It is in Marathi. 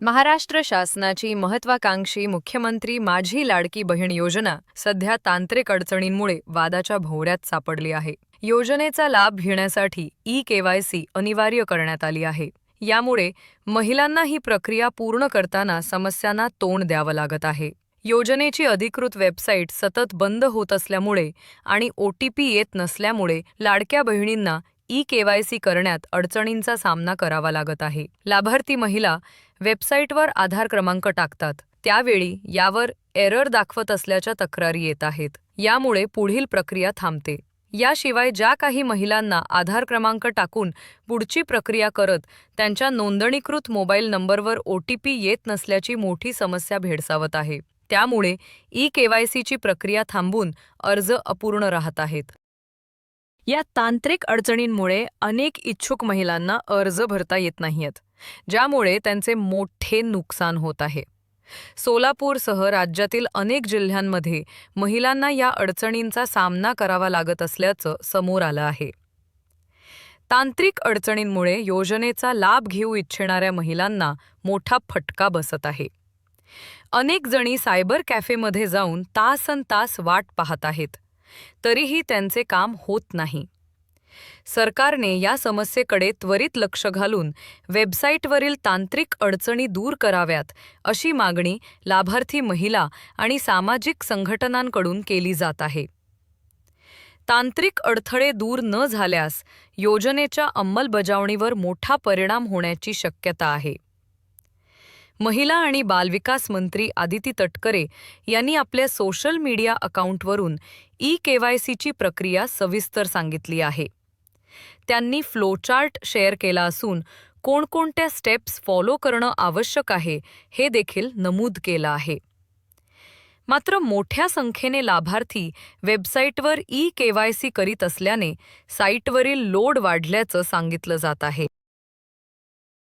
महाराष्ट्र शासनाची महत्वाकांक्षी मुख्यमंत्री माझी लाडकी बहीण योजना सध्या तांत्रिक अडचणींमुळे वादाच्या भोवऱ्यात सापडली आहे. योजनेचा लाभ घेण्यासाठी ई केवायसी अनिवार्य करण्यात आली आहे. यामुळे महिलांना ही प्रक्रिया पूर्ण करताना समस्यांना तोंड द्यावं लागत आहे. योजनेची अधिकृत वेबसाईट सतत बंद होत असल्यामुळे आणि ओ टी पी येत नसल्यामुळे लाडक्या बहिणींना ई केवायसी करण्यात अडचणींचा सामना करावा लागत आहे. लाभार्थी महिला वेबसाईटवर आधार क्रमांक टाकतात. त्यावेळी यावर एरर दाखवत असल्याच्या तक्रारी येत आहेत. यामुळे पुढील प्रक्रिया थांबते. याशिवाय ज्या काही महिलांना आधार क्रमांक टाकून पुढची प्रक्रिया करत त्यांच्या नोंदणीकृत मोबाईल नंबरवर ओ टी पी येत नसल्याची मोठी समस्या भेडसावत आहे. त्यामुळे ई केवायसीची प्रक्रिया थांबून अर्ज अपूर्ण राहत आहेत. या तांत्रिक अडचणींमुळे अनेक इच्छुक महिलांना अर्ज भरता येत नाहीयेत ज्यामुळे त्यांचे मोठे नुकसान होत आहे. सोलापूरसह राज्यातील अनेक जिल्ह्यांमध्ये महिलांना या अडचणींचा सामना करावा लागत असल्याचं समोर आलं आहे. तांत्रिक अडचणींमुळे योजनेचा लाभ घेऊ इच्छिणाऱ्या महिलांना मोठा फटका बसत आहे. अनेक जणी सायबर कॅफेमध्ये जाऊन तासन तास वाट पाहत आहेत. तरीही त्यांचे काम होत नाही. सरकारने या समस्येकडे त्वरित लक्ष घालून वेबसाईटवरील तांत्रिक अडचणी दूर कराव्यात अशी मागणी लाभार्थी महिला आणि सामाजिक संघटनांकडून केली जात आहे. तांत्रिक अडथळे दूर न झाल्यास योजनेच्या अंमलबजावणीवर मोठा परिणाम होण्याची शक्यता आहे. महिला आणि बालविकास मंत्री आदिती तटकरे यांनी आपल्या सोशल मीडिया अकाउंटवरून ई केवायसीची प्रक्रिया सविस्तर सांगितली आहे. त्यांनी फ्लोचार्ट शेअर केला असून कोणकोणत्या स्टेप्स फॉलो करणं आवश्यक आहे हे देखील नमूद केलं आहे. मात्र मोठ्या संख्येने लाभार्थी वेबसाईटवर ई केवायसी करीत असल्याने साईटवरील लोड वाढल्याचं सांगितलं जात आहे.